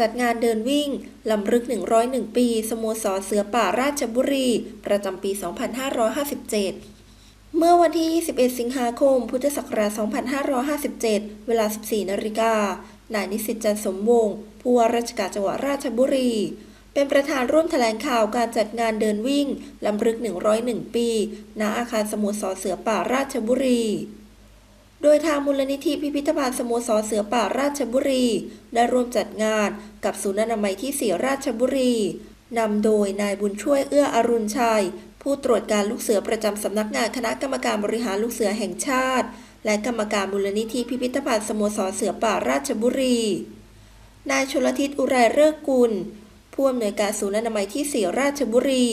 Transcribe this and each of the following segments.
จัดงานเดินวิ่งลำลึก 101 ปี สโมสรเสือป่าราชบุรี ประจำปี 2557 เมื่อวันที่ 21 สิงหาคม พุทธศักราช 2557 เวลา 14 นาฬิกา นายนิสิตจันสมวงศ์ผู้ว่าราชการจังหวัดราชบุรี เป็นประธานร่วมแถลงข่าวการจัดงานเดินวิ่งลำลึก 101 ปี ณ อาคารสโมสรเสือป่าราชบุรี โดยทางมูลนิธิพิพิธภัณฑ์สโมสรเสือป่าราชบุรี ได้ร่วมจัดงานกับศูนย์อนามัยที่4ราชบุรี นำโดยนายบุญช่วยเอื้ออรุณชัย ผู้ตรวจการลูกเสือประจำสำนักงานคณะกรรมการบริหารลูกเสือแห่งชาติ และกรรมการมูลนิธิพิพิธภัณฑ์สโมสรเสือป่าราชบุรี นายชลทิศอุไรเลิกกุลผู้อำนวยการศูนย์อนามัยที่4ราชบุรี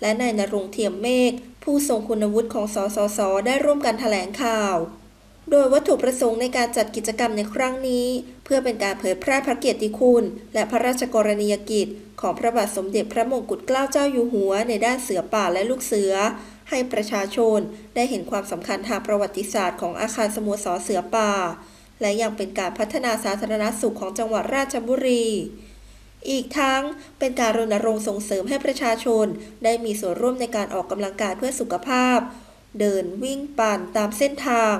และนายนรงเทียมเมฆผู้ทรงคุณวุฒิของสสส ได้ร่วมกันแถลงข่าว โดยวัตถุประสงค์ในการจัดกิจกรรมในครั้งนี้ เพื่อเป็นการเผยแพร่พระเกียรติคุณ และพระราชกรณียกิจ ของพระบาทสมเด็จพระมงกุฎเกล้าเจ้าอยู่หัว ในด้านเสือป่าและลูกเสือ ให้ประชาชนได้เห็นความสำคัญทางประวัติศาสตร์ของอาคารสโมสรเสือป่า และยังเป็นการพัฒนาสาธารณสุขของจังหวัดราชบุรีอีกทั้งเป็นการรณรงค์ส่งเสริมให้ประชาชน ได้มีส่วนร่วมในการออกกำลังกายเพื่อสุขภาพ เดินวิ่งปั่นตามเส้นทาง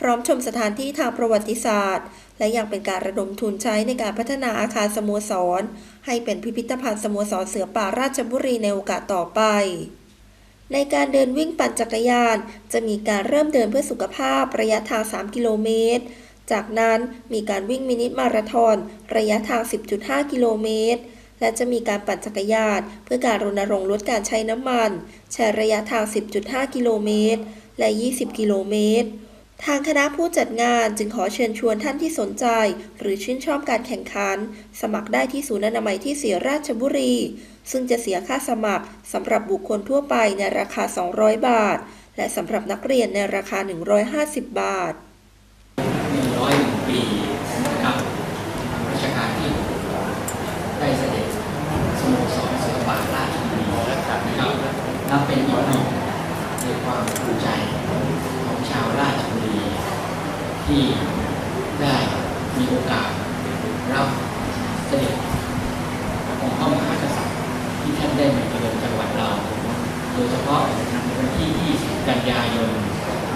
พร้อมชมสถานที่ทางประวัติศาสตร์ และยังเป็นการระดมทุนใช้ในการพัฒนาอาคารสโมสร ให้เป็นพิพิธภัณฑ์สโมสรเสือป่าราชบุรีในโอกาสต่อไป ในการเดินวิ่งปั่นจักรยาน จะมีการเริ่มเดินเพื่อสุขภาพระยะทาง 3 กิโลเมตร จากนั้นมีการวิ่งมินิมาราธอน ระยะทาง 10.5 กิโลเมตรและจะมีการปั่นจักรยานเพื่อการรณรงค์ลดการใช้น้ำมัน ใช้ระยะทาง 10.5 กิโลเมตร และ 20 กิโลเมตร ทางคณะผู้จัดงานจึงขอเชิญชวนท่านที่สนใจ หรือชื่นชอบการแข่งขัน สมัครได้ที่ศูนย์อนามัยที่เสียราชบุรี ซึ่งจะเสียค่าสมัครสำหรับบุคคลทั่วไปในราคา 200 บาท และสำหรับนักเรียนในราคา 150 บาท101ปีนะครับรัชกาลที่ได้เสด็จสโมสรสือป่าราชบุรีนะครับนับเป็นอีกหนึ่งในความภูมิใจของชาวราชบุรี ที่ได้มีโอกาสรับเสด็จของพระมหากษัตริย์ที่ท่านได้มาเยือนจังหวัดเรา โดยเฉพาะในวันที่ 20 กันยายน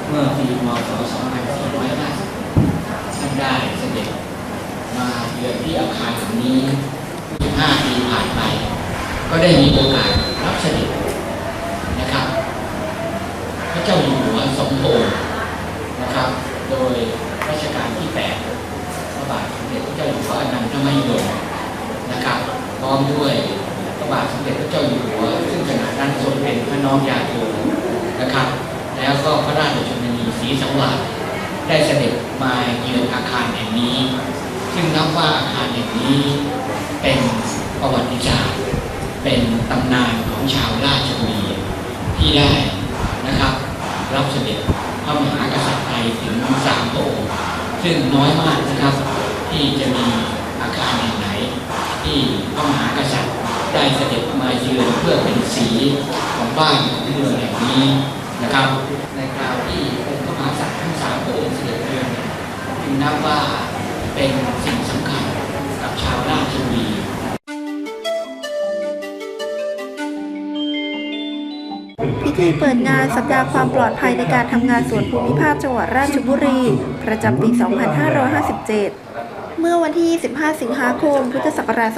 เมื่อปีมศ2450ท่านได้เสด็จมาเยือนที่อาคารแห่งนี้15ปีผ่านไป ก็ได้มีโอกาสรับเสด็จนะครับ พระเจ้าอยู่หัวสมโภชนะครับ โดยรัชกาลที่ 8 พระบาทสมเด็จพระเจ้าอยู่หัวอนันทมหิดลนะครับ พร้อมด้วยพระบาทสมเด็จพระเจ้าอยู่หัว ซึ่งขณะนั้นทรงเป็นพระน้องยาโยนะครับ แล้วก็พระราชชนนีศรีสังวาสได้เสด็จมาเยือนอาคารแห่งนี้ ซึ่งนับว่าอาคารแห่งนี้เป็นประวัติศาสตร์เป็นตำนานของชาวราชบุรีที่ได้นะครับ รับเสด็จ พระมหากษัตริย์ไทยถึงสามพระองค์ซึ่งน้อยมากนะครับที่จะมีอาคารแห่งไหน ที่พระมหากษัตริย์ได้เสด็จมาเยือนเพื่อเป็นสีของบ้านของเมืองแห่งนี้นะครับ ในคราวที่องค์พระมหากษัตริย์ทั้งสามพระองค์เสด็จเยือนจึงนับว่าเป็นสิ ธีเปิดงานสัปดาห์ความปลอดภัยในการทำงานสวนภูมิภาคจังหวัดราชบุรี ประจำปี 2557 เมื่อวันที่ 25 สิงหาคม พุทธศักราช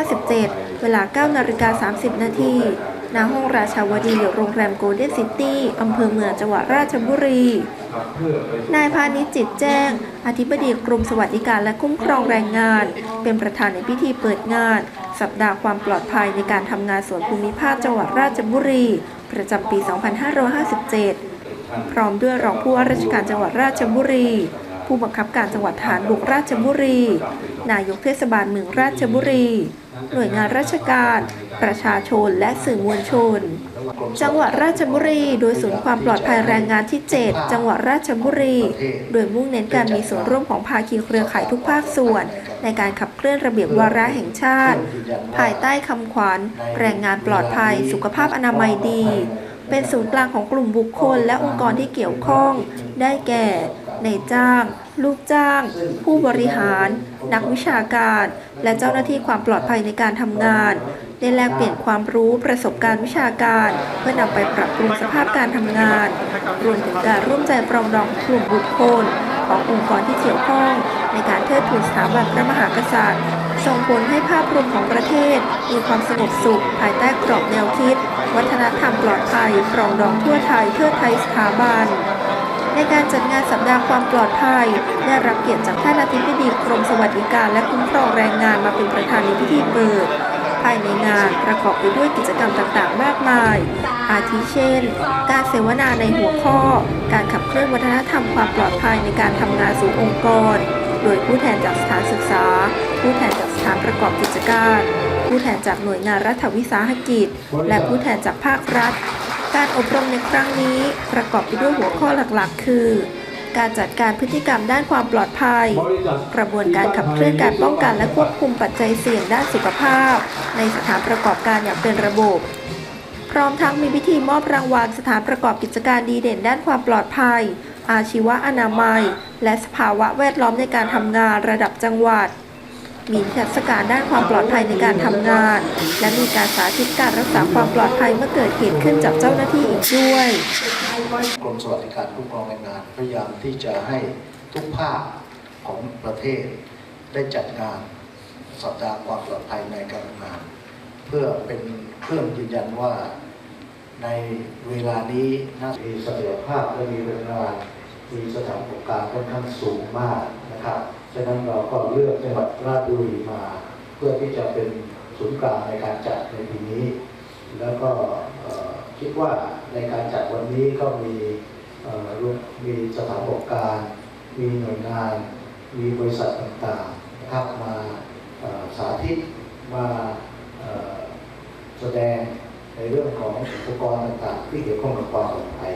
2557 เวลา 9 นาฬิกา 30 นาทีณห้องราชาวดีโรงแรมโกลเด้นซิตี้อำเภอเมืองจังหวัดราชบุรี นายพาณิชจิตแจ้ง อธิบดีกรมสวัสดิการและคุ้มครองแรงงาน เป็นประธานในพิธีเปิดงาน สัปดาห์ความปลอดภัยในการทำงานสวนภูมิภาคจังหวัดราชบุรี ประจำปี 2557 พร้อมด้วยรองผู้ว่าราชการจังหวัดราชบุรี ผู้บังคับการจังหวัดฐานบุกราชบุรี นายกเทศบาลเมืองราชบุรี หน่วยงานราชการ ประชาชนและสื่อมวลชน จังหวัดราชบุรี โดยศูนย์ความปลอดภัยแรงงานที่ 7 จังหวัดราชบุรี โดยมุ่งเน้นการมีส่วนร่วมของภาคีเครือข่ายทุกภาคส่วน ในการขับ ลื่อนระเบียบวาระแห่งชาติ ภายใต้คำขวัญแรงงานปลอดภัย สุขภาพอนามัยดี เป็นศูนย์กลางของกลุ่มบุคคลและองค์กรที่เกี่ยวข้อง ได้แก่ในายจ้าง ลูกจ้าง ผู้บริหาร นักวิชาการ และเจ้าหน้าที่ความปลอดภัยในการทำงาน ได้แลกเปลี่ยนความรู้ประสบการณ์วิชาการ เพื่อนำไปปรับปรุงสภาพการทำงาน รวมถึงการร่วมใจปรองดองกลุ่มบุคคล ขององค์กรที่เกี่ยวข้อง ในการเทิดทูนสถาบันพระมหากษัตริย์ ส่งผลให้ภาพรวมของประเทศ มีความสงบสุข ภายใต้กรอบแนวคิด วัฒนธรรมปลอดภัยปรองดองทั่วไทยเทิดไทยสถาบันในการจัดงานสัปดาห์ความปลอดภัย ได้รับเกียรติจากท่านอธิบดีกรมสวัสดิการและคุ้มครองแรงงานมาเป็นประธานในพิธีเปิด ภายในงานประกอบไปด้วยกิจกรรมต่างๆ มากมาย อาทิเช่น การเสวนาในหัวข้อ การขับเคลื่อนวัฒนธรรมความปลอดภัยในการทำงานสู่องค์กร โดยผู้แทนจากสถานศึกษา ผู้แทนจากสถานประกอบกิจการ ผู้แทนจากหน่วยงานรัฐวิสาหกิจ และผู้แทนจากภาครัฐ การอบรมในครั้งนี้ประกอบไปด้วยหัวข้อหลักๆ คือการจัดการพฤติกรรมด้านความปลอดภัย กระบวนการขับเคลื่อนการป้องกันและควบคุมปัจจัยเสี่ยงด้านสุขภาพ ในสถานประกอบการอย่างเป็นระบบ พร้อมทั้งมีพิธีมอบรางวัลสถานประกอบกิจการดีเด่นด้านความปลอดภัย อาชีวะอนามัย และสภาวะแวดล้อมในการทำงานระดับจังหวัด มีนิทศการด้านความปลอดภัยในการทำงาน และมีการสาธิตการรักษาความปลอดภัยเมื่อเกิดเหตุขึ้นจากเจ้าหน้าที่อีกด้วยกรมสวัสดิการคุ้มครองแรงงานพยายามที่จะให้ทุกภาคของประเทศ ได้จัดงานสัปดาห์ความปลอดภัยในการทำงาน เพื่อเป็นเครื่องยืนยันว่าในเวลานี้นะมีศักยภาพและมีแรงงาน มีสถานประกอบการค่อนข้างสูงมากนะครับฉะนั้นเราก็เลือกจังหวัดราชบุรีมา เพื่อที่จะเป็นศูนย์กลางในการจัดในปีนี้ แล้วก็คิดว่าในการจัดวันนี้ก็มีร่วมมีสถานประกอบการ มีหน่วยงาน มีบริษัทต่างๆนะครับมาสาธิตมาแสดงในเรื่องของอุปกรณ์ต่างๆ ที่เกี่ยวข้องกับความปลอดภัย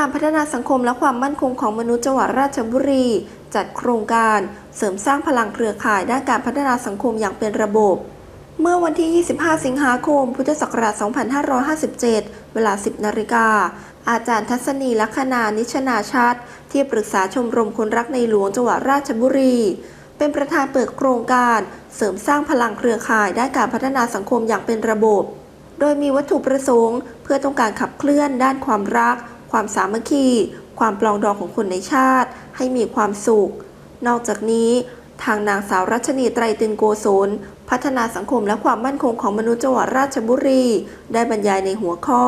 กานพัฒนาสังคมและความมั่นคงของมนุษย์จังหวัดราชบุรี จัดโครงการเสริมสร้างพลังเครือข่ายด้านการพัฒนาสังคมอย่างเป็นระบบ เมื่อวันที่ 25 สิงหาคม พุทธศักราช 2557 เวลา 10 นาฬิกา อาจารย์ทัศนีลัคนานิชนาชัด ที่ปรึกษาชมรมคนรักในหลวงจังหวัดราชบุรี เป็นประธานเปิดโครงการ เสริมสร้างพลังเครือข่ายด้านการพัฒนาสังคมอย่างเป็นระบบ โดยมีวัตถุประสงค์ เพื่อต้องการขับเคลื่อนด้านความรัก ความสามัคคี ความปลองดองของคนในชาติ ให้มีความสุข นอกจากนี้ทางนางสาวรัชนีไตรตึงโกศลพัฒนาสังคมและความมั่นคงของมนุษย์จังหวัดราชบุรี ได้บรรยายในหัวข้อ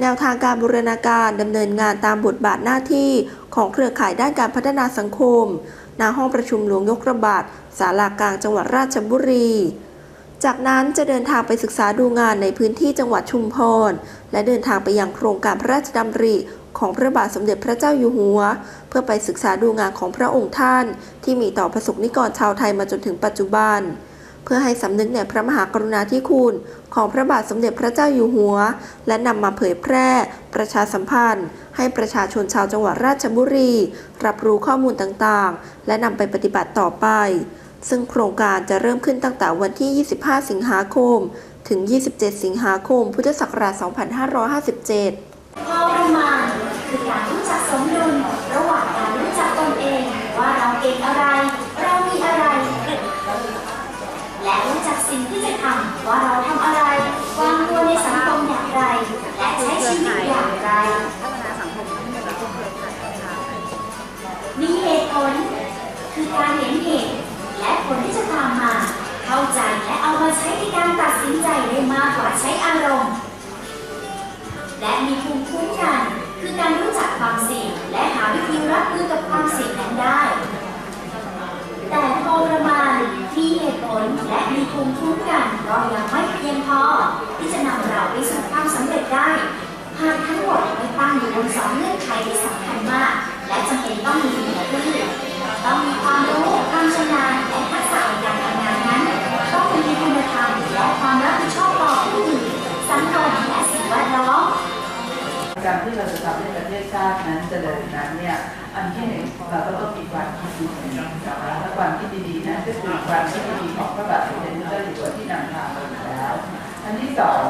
แนวทางการบูรณาการดำเนินงานตามบทบาทหน้าที่ ของเครือข่ายด้านการพัฒนาสังคมณห้องประชุมหลวงยกระบาดศาลากลางจังหวัดราชบุรี จากนั้นจะเดินทางไปศึกษาดูงานในพื้นที่จังหวัดชุมพร และเดินทางไปยังโครงการพระราชดำริของพระบาทสมเด็จพระเจ้าอยู่หัว เพื่อไปศึกษาดูงานของพระองค์ท่าน ที่มีต่อประสบนิกรชาวไทยมาจนถึงปัจจุบัน เพื่อให้สำนึกในพระมหากรุณาธิคุณ ของพระบาทสมเด็จพระเจ้าอยู่หัว และนำมาเผยแพร่ ประชาสัมพันธ์ ให้ประชาชนชาวจังหวัดราชบุรี รับรู้ข้อมูลต่างๆ และนำไปปฏิบัติต่อไป ซึ่งโครงการจะเริ่มขึ้นตั้งแต่วันที่ 25 สิงหาคม ถึง 27 สิงหาคม พุทธศักราช 2557พอประมาณคือการรู้จักสมดุลระหว่างการรู้จักตนเอง ว่าเราเก่งอะไร เรามีอะไร และรู้จักสิ่งที่จะทำว่าเราทำอะไรวางตัวในสังคมอย่างไร และใช้ชีวิตอย่างไรมีเหตุผลคือการเห็น และผลที่จะตามมา เข้าใจและเอามาใช้ในการตัดสินใจได้มากกว่าใช้อารมณ์ และมีภูมิคุ้มกัน คือการรู้จักความเสี่ยงและหาวิธีรับมือกับความเสี่ยงนั้นได้ แต่พอประมาณที่เหตุผลและมีภูมิคุ้มกันก็ยังไม่เพียงพอ ที่จะนำเราไปสู่ความสำเร็จได้หากทั้งหมดไม่ตั้งอยู่บนสองเงื่อนไขที่สำคัญมาก และจำเป็นต้องมีเหตุผล ต้องมีความรู้ความชำนาญและทักษะในการทำงานนั้น ต้องมีคุณธรรมและความรับผิดชอบต่อผู้อื่นสังคมและสิ่งแวดล้อมการที่เราจะทำให้ประเทศชาตินั้นเจริญนั้นเนี่ยอันที่หนึ่งเราก็ต้องมีความคิดดีนะคะและความคิดดีๆนั้นก็คือความคิดดีของพระบาทสมเด็จพระเจ้าอยู่หัวที่นำทางมาอยู่แล้ว อันที่สอง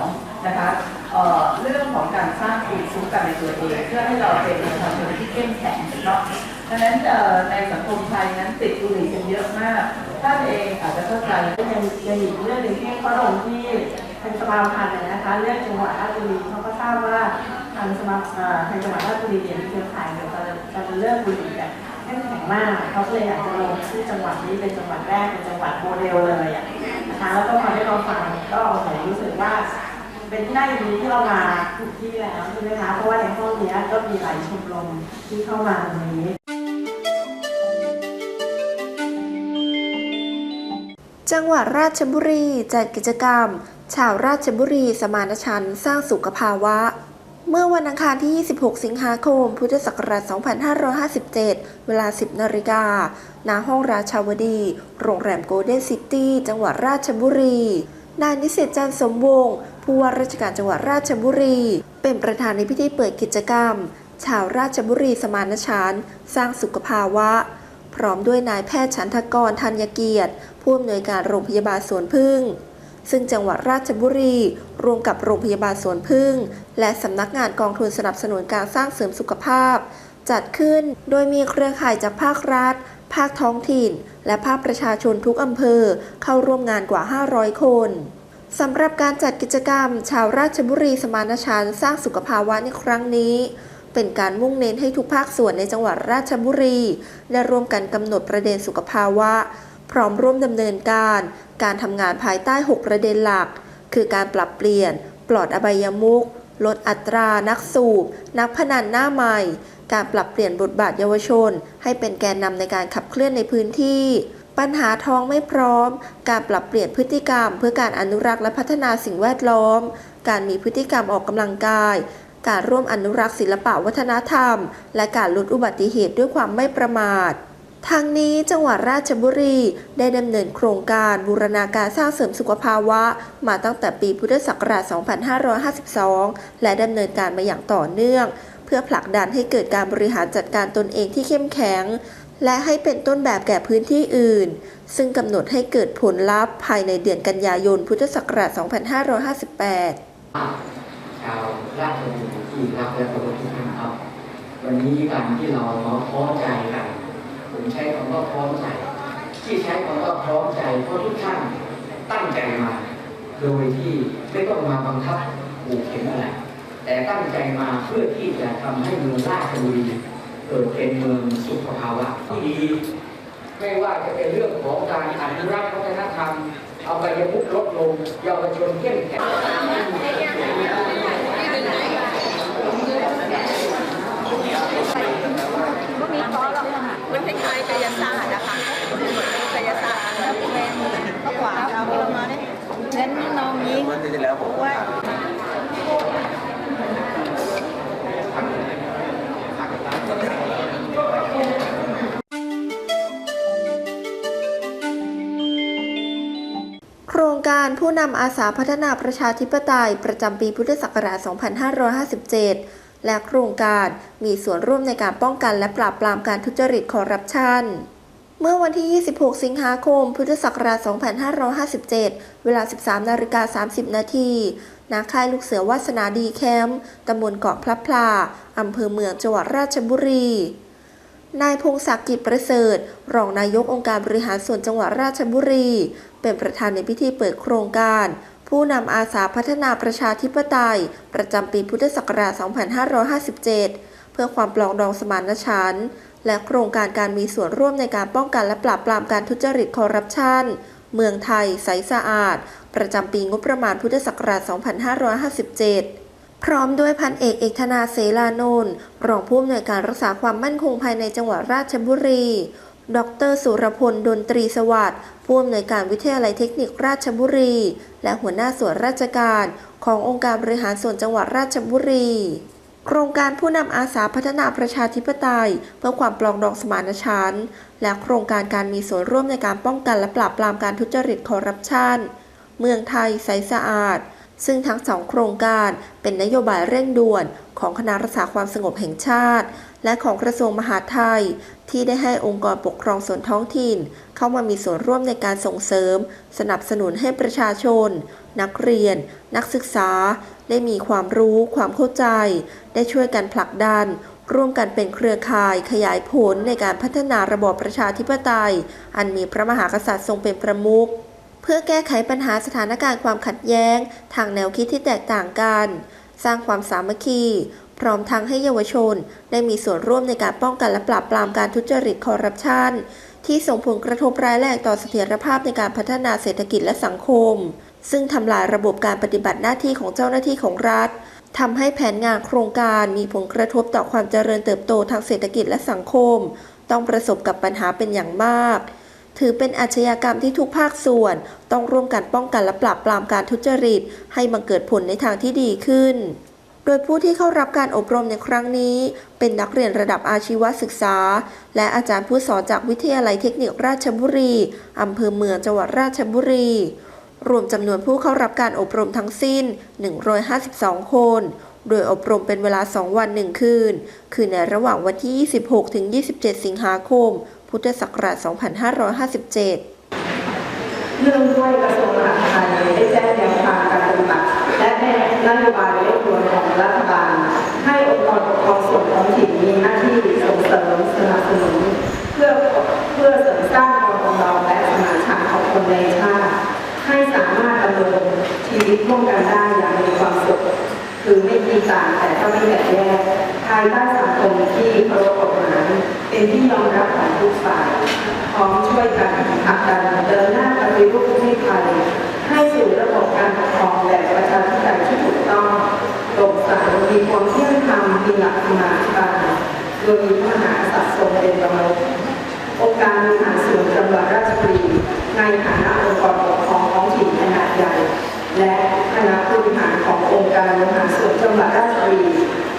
นะคะเอ่อเรื่องของการสร้างภูมิคุ้มกันในตัวเองเพื่อให้เราเป็นประชาชนที่เข้มแข็งเนาะ ดังนั้นในสังคมไทยนั้นติดบุหรี่กันเยอะมาก ท่านเองอาจจะเข้าใจยังยังอีกเรื่องหนึ่งที่เขาลงที่เป็นสมาพันธ์นะคะเรื่องจังหวัดราชบุรีเขาก็ทราบว่าทางสมาทางจังหวัดราชบุรีเนี่ยมีเครือข่ายเกี่ยวกับการเลิกบุหรี่แบบเข้มแข็งมากเขาก็เลยอยากจะลงที่อจังหวัดนี้เป็นจังหวัดแรกเป็นจังหวัดโมเดลเลยนะคะแล้วก็พอได้เราฟังก็ผมรู้สึกว่าเป็นที่น่ายินดีที่เรามาถูกที่แล้วใช่ไหมคะเพราะว่าในห้องนี้ก็มีหลายชมรมที่เข้ามาตรงนี้ จังหวัดราชบุรีจัดกิจกรรม ชาวราชบุรีสมานฉันท์สร้างสุขภาวะ เมื่อวันอังคารที่ 26 สิงหาคม พุทธศักราช 2557 เวลา 10 นาฬิกาณห้องราชาวดี โรงแรมโกลเด้นซิตี้ จังหวัดราชบุรี นายนิสิตจันทร์สมวงศ์ผู้ว่าราชการจังหวัดราชบุรี เป็นประธานในพิธีเปิดกิจกรรม ชาวราชบุรีสมานฉันท์สร้างสุขภาวะ พร้อมด้วยนายแพทย์ชันทกรธัญเกียรติ ผู้อำนวยการโรงพยาบาลสวนพึ่ง ซึ่งจังหวัดราชบุรีรวมกับโรงพยาบาลสวนพึ่ง และสำนักงานกองทุนสนับสนุนการสร้างเสริมสุขภาพ จัดขึ้นโดยมีเครือข่ายจากภาครัฐ ภาคท้องถิ่น และภาคประชาชนทุกอำเภอเข้าร่วมงานกว่า 500 คนสำหรับการจัดกิจกรรม ชาวราชบุรีสมานฉันท์สร้างสุขภาวะในครั้งนี้ เป็นการมุ่งเน้นให้ทุกภาคส่วนในจังหวัดราชบุรี ได้ร่วมกันกำหนดประเด็นสุขภาวะ พร้อมร่วมดำเนินการ การทำงานภายใต้ 6 ประเด็นหลัก คือการปรับเปลี่ยน ปลอดอบายมุขลดอัตรา นักสูบ นักพนันหน้าใหม่ การปรับเปลี่ยนบทบาทเยาวชน ให้เป็นแกนนำในการขับเคลื่อนในพื้นที่ ปัญหาท้องไม่พร้อม การปรับเปลี่ยนพฤติกรรม เพื่อการอนุรักษ์และพัฒนาสิ่งแวดล้อม การมีพฤติกรรมออกกำลังกาย การร่วมอนุรักษ์ศิลปะวัฒนธรรม และการลดอุบัติเหตุด้วยความไม่ประมาท ทางนี้จังหวัดราชบุรีได้ดำเนินโครงการบูรณาการสร้างเสริมสุขภาวะ มาตั้งแต่ปีพุทธศักราช 2552 และดำเนินการมาอย่างต่อเนื่อง เพื่อผลักดันให้เกิดการบริหารจัดการตนเองที่เข้มแข็ง และให้เป็นต้นแบบแก่พื้นที่อื่น ซึ่งกำหนดให้เกิดผลลัพธ์ภายในเดือนกันยายน พุทธศักราช 2558 ชาวราชบุรีที่รักและเคารพทุกท่านครับ วันนี้การที่เรามาพร้อใจกัน ผมใช้คำว่าพร้อมใจ ที่ใช้คำว่าพร้อมใจเพราะทุกท่านตั้งใจมา โดยที่ไม่ต้องมาบังคับผูกเข็มอะไรแต่ตั้งใจมาเพื่อที่จะทำให้เมืองราชบุรีเกิดเป็นเมืองสุขภาวะที่ดีไม่ว่าจะเป็นเรื่องของการอนุรักษ์วัฒนธรรม เอาไปยุกลดลงเยาวชนเข้มแข็ง มันคล้ายๆกายศาสตร์นะคะกายศาสตร์แล้วเป็นก็ขวาเอาลงมาเนี่ยเล่นน้องยิงว่าโครงการผู้นำอาสาพัฒนาประชาธิปไตยประจำปีพุทธศักราช 2557 และโครงการมีส่วนร่วมในการป้องกันและปราบปรามการทุจริตคอร์รัปชันเมื่อวันที่ 26 สิงหาคม พุทธศักราช 2557 เวลา 13 นาฬิกา 30 นาทีณค่ายลูกเสือวาสนาดีแคมป์ตำบลเกาะพลับพลา อำเภอเมืองจังหวัดราชบุรี นายพงศักดิ์กิจประเสริฐ รองนายกองค์การบริหารส่วนจังหวัดราชบุรี เป็นประธานในพิธีเปิดโครงการ ผู้นำอาสาพัฒนาประชาธิปไตย ประจำปีพุทธศักราช 2557 เพื่อความปลองดองสมานฉันท์และโครงการการมีส่วนร่วมในการป้องกันและปราบปรามการทุจริตคอร์รัปชัน เมืองไทย ใสสะอาด ประจำปีงบประมาณพุทธศักราช 2557พร้อมด้วยพันเอกเอกธนาเสลานนท์รองผู้อำนวยการรักษาความมั่นคงภายในจังหวัดราชบุรี ดรสุรพล ดนตรีสวัสดิ์ผู้อำนวยการวิทยาลัยเทคนิคราชบุรี และหัวหน้าส่วนราชการ ขององค์การบริหารส่วนจังหวัดราชบุรี โครงการผู้นำอาสาพัฒนาประชาธิปไตย เพื่อความปลองดองสมานฉันท์และโครงการการมีส่วนร่วมในการป้องกันและปราบปรามการทุจริตคอร์รัปชันเมืองไทยใสสะอาด ซึ่งทั้งสองโครงการเป็นนโยบายเร่งด่วนของคณะรักษาความสงบแห่งชาติ และของกระทรวงมหาดไทย ที่ได้ให้องค์กรปกครองส่วนท้องถิ่น เข้ามามีส่วนร่วมในการส่งเสริม สนับสนุนให้ประชาชน นักเรียน นักศึกษา ได้มีความรู้ ความเข้าใจ ได้ช่วยกันผลักดัน ร่วมกันเป็นเครือข่าย ขยายผลในการพัฒนาระบอบประชาธิปไตย อันมีพระมหากษัตริย์ทรงเป็นประมุขเพื่อแก้ไขปัญหาสถานการณ์ความขัดแย้ง ทางแนวคิดที่แตกต่างกัน สร้างความสามัคคี พร้อมทั้งให้เยาวชน ได้มีส่วนร่วมในการป้องกันและปราบปรามการทุจริตคอร์รัปชันที่ส่งผลกระทบร้ายแรงต่อเสถียรภาพในการพัฒนาเศรษฐกิจและสังคม ซึ่งทำลายระบบการปฏิบัติหน้าที่ของเจ้าหน้าที่ของรัฐทำให้แผนงานโครงการมีผลกระทบต่อความเจริญเติบโตทางเศรษฐกิจและสังคม ต้องประสบกับปัญหาเป็นอย่างมาก ถือเป็นอาชญากรรมที่ทุกภาคส่วน ต้องร่วมกันป้องกันและปราบปรามการทุจริต ให้บังเกิดผลในทางที่ดีขึ้น โดยผู้ที่เข้ารับการอบรมในครั้งนี้ เป็นนักเรียนระดับอาชีวศึกษา และอาจารย์ผู้สอนจากวิทยาลัยเทคนิคราชบุรี อำเภอเมืองจังหวัดราชบุรี รวมจำนวนผู้เข้ารับการอบรมทั้งสิ้น 152 คน โดยอบรมเป็นเวลา 2 วัน 1 คืน คือในระหว่างวันที่ 26 ถึง 27 สิงหาคม พุทธศักราช 2557เนื่องด้วยกระทรวงมหาดไทยได้แจ้งแนวทางการปฏิบัติและแนโยบายเร่งด่วน ของรัฐบาล ให้องค์กรปกครองส่วนท้องถิ่นมีหน้าที่ส่งเสริมสนับสนุนเพื่อเพื่อเสริมสร้างความปรองดองและสมานฉันท์ของคนในชาติให้สามารถดำรงชีวิตร่วมกันได้อย่างมีความสุขคือไม่มีต่างแต่ก็ไม่แตกแยกภายใต้สังคมที่เคารพกฎหมายเป็นที่ยอมรับของทุกฝ่ายพร้อมช่วยกันผลักดันเดินหน้าปฏิรูปประเทศไทยให้สู่ระบบการปกครองแบบประชาธิปไตยที่ถูกต้องโปร่งใสมีความเที่ยงธรรมมีหลักธรรมาภิบาลโดยมีพระมหากษัตริย์ทรงเป็นประมุของค์การบริหารส่วนจังหวัดราชบุรีในฐานะองค์กรปกครองท้องถิ่นขนาดใหญ่ และคณะผู้บริหารขององค์การบริหารส่วนจังหวัดราชบุรี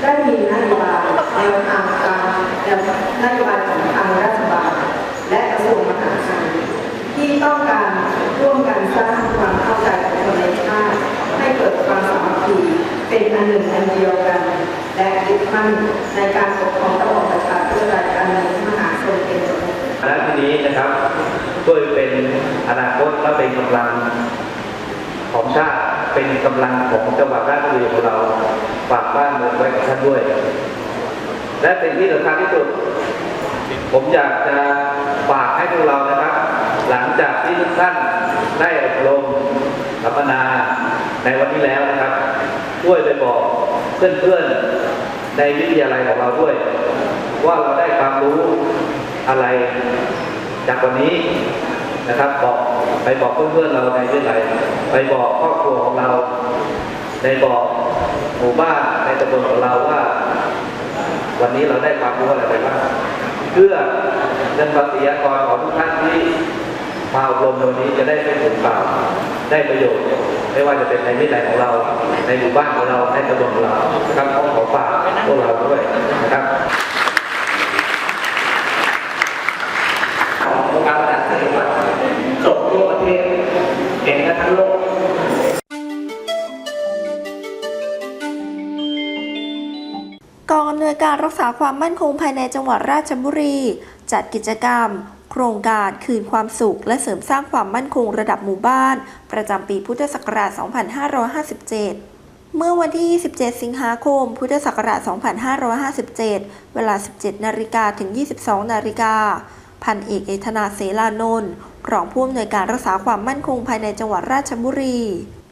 ได้มีนโยบายแนวทางการแนวนโยบายของทางรัฐบาลและกระทรวงมหาดไทยที่ต้องการร่วมกันสร้างความเข้าใจของคนในชาติให้เกิดความสามัคคีเป็นอันหนึ่งอันเดียวกัน และยึดมั่นในการปกครองระบอบประชาธิปไตยอันมีพระมหากษัตริย์เป็นประมุขคณะทีนี้นะครับช่วยเป็นอนาคตและเป็นกำลังของชาติเป็นกำลังของจังหวัดราชบุรีของเราฝากบ้านเมืองไว้กับท่านด้วย และสิ่งที่สำคัญที่สุด ผมอยากจะฝากให้พวกเรานะครับ หลังจากที่ทุกท่านได้อบรมสัมมนาในวันนี้แล้วนะครับ ช่วยไปบอก เพื่อนๆในวิทยาลัยของเราด้วย ว่าเราได้ความรู้อะไรจากวันนี้นะครับบอกไปบอกเพื่อนๆเราในวิทยาลัยไปบอกครอบครัวของเราในบอกหมู่บ้านในตำบลของเราว่า วันนี้เราได้ความรู้อะไรไปบ้างเพื่อเงินภาษีอากรของทุกท่านที่มาอบรมวันนี้จะได้ไม่สูญเปล่าได้ประโยชน์ ไม่ว่าจะเป็นในวิทยาลัยของเรา ในหมู่บ้านของเราในตำบลของเรานะครับขอขอฝากพวกเราด้วยนะครับขององค์การบริหารส่วนจังหวัดส่งทั่วประเทศเห็นกันทั้งโลกกองอำนวยการรักษาความมั่นคงภายในจังหวัดราชบุรี จัดกิจกรรม โครงการคืนความสุข และเสริมสร้างความมั่นคงระดับหมู่บ้าน ประจำปีพุทธศักราช 2557เมื่อวันที่ 27 สิงหาคม พุทธศักราช 2557 เวลา 17 นาฬิกาถึง 22 นาฬิกา พันเอกเอธนาเสลานนท์รองผู้อำนวยการรักษาความมั่นคงภายในจังหวัดราชบุรี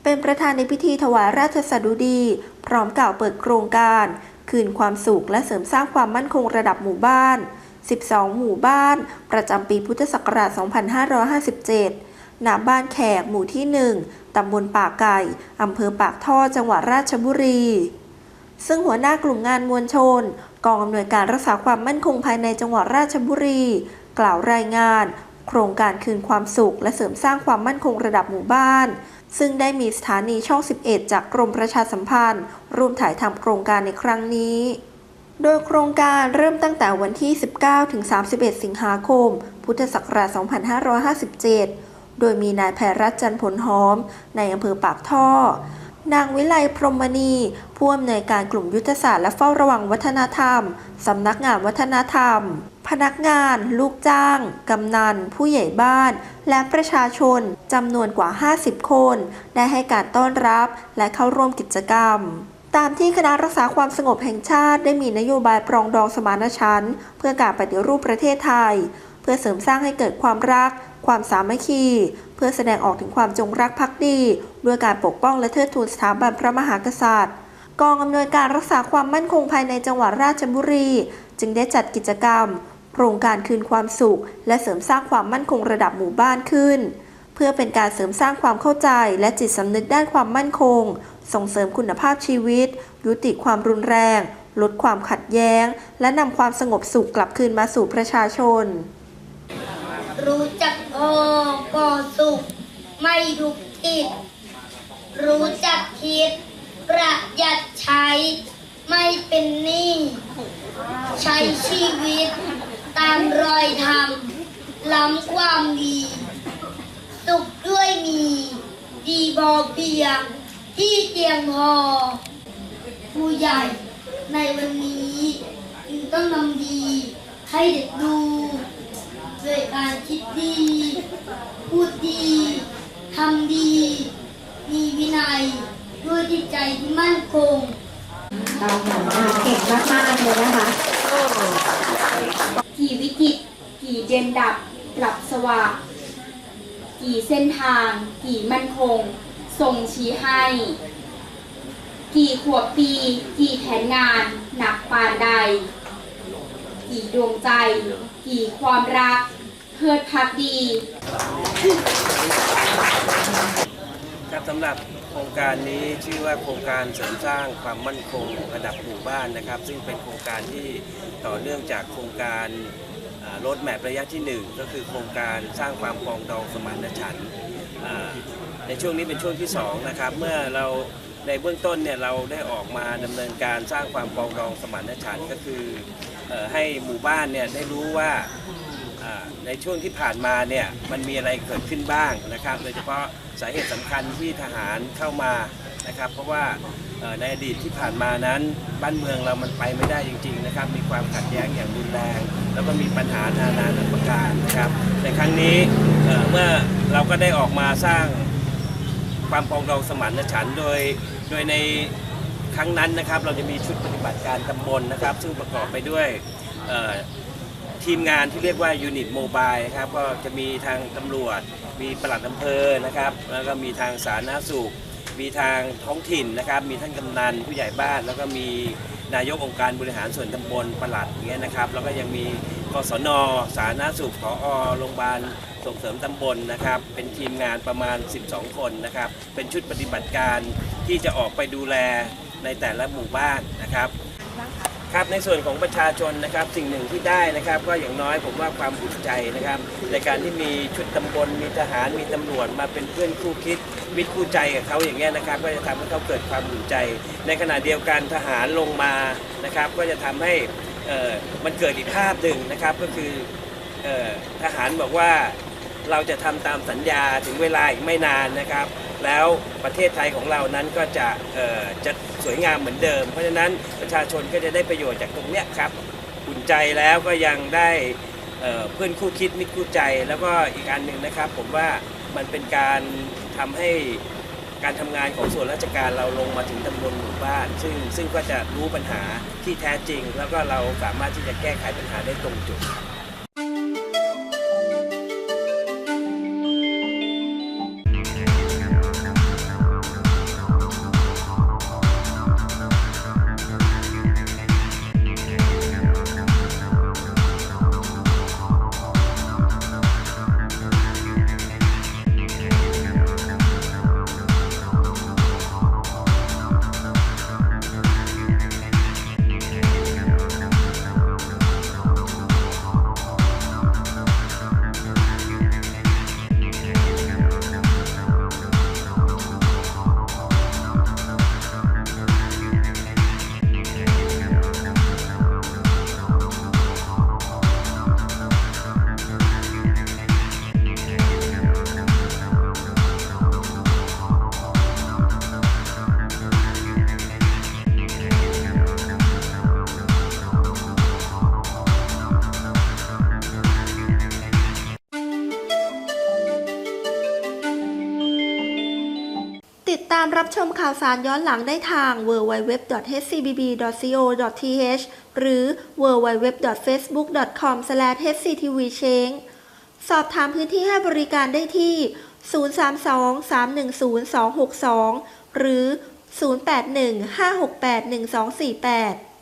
เป็นประธานในพิธีถวายราชสดุดี พร้อมกล่าวเปิดโครงการ คืนความสุขและเสริมสร้างความมั่นคงระดับหมู่บ้าน 12 หมู่บ้าน ประจำปีพุทธศักราช 2557 ณ บ้านแขกหมู่ที่ 1 ตำบลปากไก่ อำเภอปากท่อ จังหวัดราชบุรี ซึ่งหัวหน้ากลุ่มงานมวลชน กองอำนวยการรักษาความมั่นคงภายในจังหวัดราชบุรี กล่าวรายงาน โครงการคืนความสุข และเสริมสร้างความมั่นคงระดับหมู่บ้านซึ่งได้มีสถานีช่อง 11 จากกรมประชาสัมพันธ์ ร่วมถ่ายทำโครงการในครั้งนี้ โดยโครงการเริ่มตั้งแต่วันที่ 19 ถึง 31 สิงหาคม พุทธศักราช 2557 โดยมีนายแพรรัตน์จันผลหอม ในอำเภอปากท่อ นางวิไลพรหมณี ผู้อำนวยการกลุ่มยุทธศาสตร์และเฝ้าระวังวัฒนธรรม สำนักงานวัฒนธรรม พนักงาน ลูกจ้าง กำนัน ผู้ใหญ่บ้าน และประชาชนจำนวนกว่า 50 คน ได้ให้การต้อนรับและเข้าร่วมกิจกรรม ตามที่คณะรักษาความสงบแห่งชาติได้มีนโยบายปรองดองสมานฉันท์เพื่อการปฏิรูปประเทศไทย เพื่อเสริมสร้างให้เกิดความรัก ความสามัคคี เพื่อแสดงออกถึงความจงรักภักดี ด้วยการปกป้องและเทิดทูนสถาบันพระมหากษัตริย์ กองอำนวยการรักษาความมั่นคงภายในจังหวัดราชบุรี จึงได้จัดกิจกรรม โครงการคืนความสุข และเสริมสร้างความมั่นคงระดับหมู่บ้านขึ้น เพื่อเป็นการเสริมสร้างความเข้าใจและจิตสำนึกด้านความมั่นคง ส่งเสริมคุณภาพชีวิต ยุติความรุนแรง ลดความขัดแย้ง และนำความสงบสุขกลับคืนมาสู่ประชาชน รู้จักพอก่อสุข ไม่ทุกทิศรู้จักคิด ประหยัดใช้ ไม่เป็นหนี้ใช้ชีวิต ตามรอยธรรมล้ำความดี สุขด้วยมี ดีพอเพียง ที่เพียงพอผู้ใหญ่ในวันนี้จึงต้องนำดีให้เด็กดูด้วยการคิดดี พูดดีทำดี มีวินัยด้วยจิตใจที่มั่นคงเก่งมากๆเลยนะคะกี่วิกฤตกี่เจนดับกลับสว่างกี่เส้นทาง กี่มั่นคง ส่งชี้ให้ กี่ขวบปี กี่แผนงาน หนักปานใด กี่ดวงใจ กี่ความรักเพื่อพักดีครับสำหรับโครงการนี้ชื่อว่าโครงการเสริมสร้างความมั่นคงระดับหมู่บ้านนะครับ ซึ่งเป็นโครงการที่ต่อเนื่องจากโครงการรถแมประยะที่ 1 ก็คือโครงการสร้างความปองดองสมานฉันท์ ในช่วงนี้เป็นช่วงที่2นะครับเมื่อเราในเบื้องต้นเนี่ยเราได้ออกมาดำเนินการสร้างความปรองดองสมานฉันท์ก็คืออให้หมู่บ้านเนี่ยได้รู้ว่าในช่วงที่ผ่านมาเนี่ยมันมีอะไรเกิดขึ้นบ้างนะครับ โดยเฉพาะสาเหตุสำคัญที่ทหารเข้ามานะครับ เพราะว่าในอดีตที่ผ่านมานั้นบ้านเมืองเรามันไปไม่ได้จริง ๆ นะครับ มีความขัดแย้งอย่างรุนแรง แล้วก็มีปัญหานานาประการนะครับในครั้งนี้เมื่อเราก็ได้ออกมาสร้าง ความปรองดองสมานฉันท์โดยโดยในครั้งนั้นนะครับ เราจะมีชุดปฏิบัติการตำบลนะครับ ซึ่งประกอบไปด้วยเอ่อทีมงานที่เรียกว่ายูนิตโมบายครับก็จะมีทางตำรวจ มีปลัดอำเภอนะครับ แล้วก็มีทางสาธารณสุข มีทางท้องถิ่นนะครับ มีท่านกำนันผู้ใหญ่บ้าน แล้วก็มีนายกองค์การบริหารส่วนตำบลปลัดอย่างเงี้ยนะครับ แล้วก็ยังมีกศนสาธารณสุขผอโรงพยาบาล ส่งเสริมตำบลนะครับ เป็นทีมงานประมาณ 12 คนนะครับ เป็นชุดปฏิบัติการที่จะออกไปดูแลในแต่ละหมู่บ้านนะครับครับในส่วนของประชาชนนะครับสิ่งหนึ่งที่ได้นะครับ ก็อย่างน้อยผมว่าความภูมิใจนะครับ ในการที่มีชุดตำบลมีทหารมีตำรวจมาเป็นเพื่อนคู่คิดมิตรคู่ใจกับเขาอย่างเงี้ยนะครับ ก็จะทำให้เขาเกิดความภูมิใจ ในขณะเดียวกันทหารลงมานะครับ ก็จะทำให้เออมันเกิดอีกภาพหนึ่งนะครับ ก็คือเออทหารบอกว่า เราจะทำตามสัญญาถึงเวลาอีกไม่นานนะครับ แล้วประเทศไทยของเรานั้นก็จะเออจะสวยงามเหมือนเดิม เพราะฉะนั้นประชาชนก็จะได้ประโยชน์จากตรงเนี้ยครับอุ่นใจแล้วก็ยังได้เอ่อเพื่อนคู่คิดมิตรคู่ใจ แล้วก็อีกอันหนึ่งนะครับ ผมว่ามันเป็นการทำให้การทำงานของส่วนราชการเราลงมาถึงตำบลหมู่บ้าน ซึ่งซึ่งก็จะรู้ปัญหาที่แท้จริง แล้วก็เราสามารถที่จะแก้ไขปัญหาได้ตรงจุดาวสารย้อนหลังได้ทาง www.hcbb.co.th หรือ www.facebook.com/hctvchange สอบถามพื้นที่ให้บริการได้ที่ 032-310-262 หรือ 081-568-1248